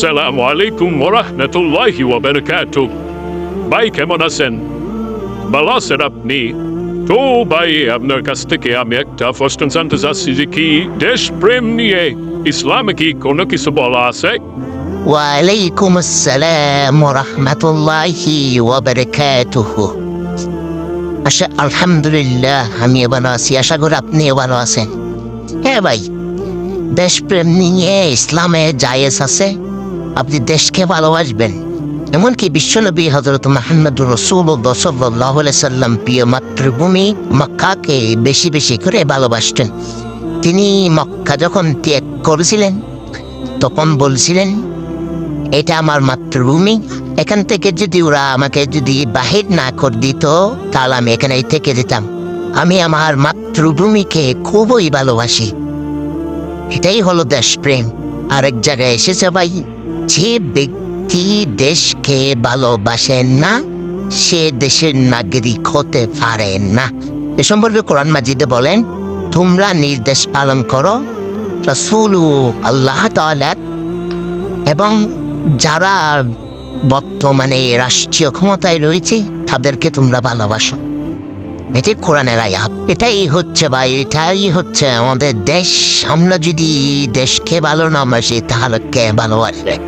সালাম আলাইকুম ওরহমতুল্লাহি ওয়াবারাকাতু ভাই কেমন আছেন ভালো আছেন আপনি তো ভাই আপনার কাছ থেকে আমি একটা প্রশ্ন জানতে চাচ্ছি যে কি দেশপ্রেম নিয়ে ইসলামে কি কোনো কিছু বলা আছে ওয়ালাইকুম আসসালাম রহমতুল্লাহি ওয়াবারাকাতুহু আশা আলহামদুলিল্লাহ আমি ভালো আছি আশা করি আপনিও ভালো আছেন হ্যাঁ ভাই দেশপ্রেম নিয়ে ইসলামে জায়েজ আছে আপনি দেশকে ভালোবাসবেন। এমনকি বিশ্বনবী হজরত মাহমদ রসুল্লাহ সাল্লাহ সাল্লাম প্রিয় মাতৃভূমি মক্কাকে বেশি বেশি করে ভালোবাসতেন। তিনি মক্কা যখন ত্যাগ করেছিলেন, তখন বলছিলেন, এটা আমার মাতৃভূমি। এখান থেকে যদি ওরা আমাকে যদি বাহির না করে দিত, তাহলে আমি এখানেই থেকে যেতাম। আমি আমার মাতৃভূমিকে খুবই ভালোবাসি। এটাই হলো দেশপ্রেম। আরেক জায়গায় এসেছে ভাই যে ব্যক্তি দেশকে ভালোবাসেন না, সে দেশের নাগরিক হতে পারে না। এ সম্পর্কে কোরআন মাজিদে বলেন, তোমরা নির্দেশ পালন করো রসুল আল্লাহ এবং যারা বর্তমানে রাষ্ট্রীয় ক্ষমতায় রয়েছে, তাদেরকে তোমরা ভালোবাসো। এটি কোরআনের আয়াত এটাই হচ্ছে ভাই এটাই হচ্ছে আমাদের দেশ। আমরা যদি দেশকে ভালো না বাসি, তাহলে কে ভালোবাসবে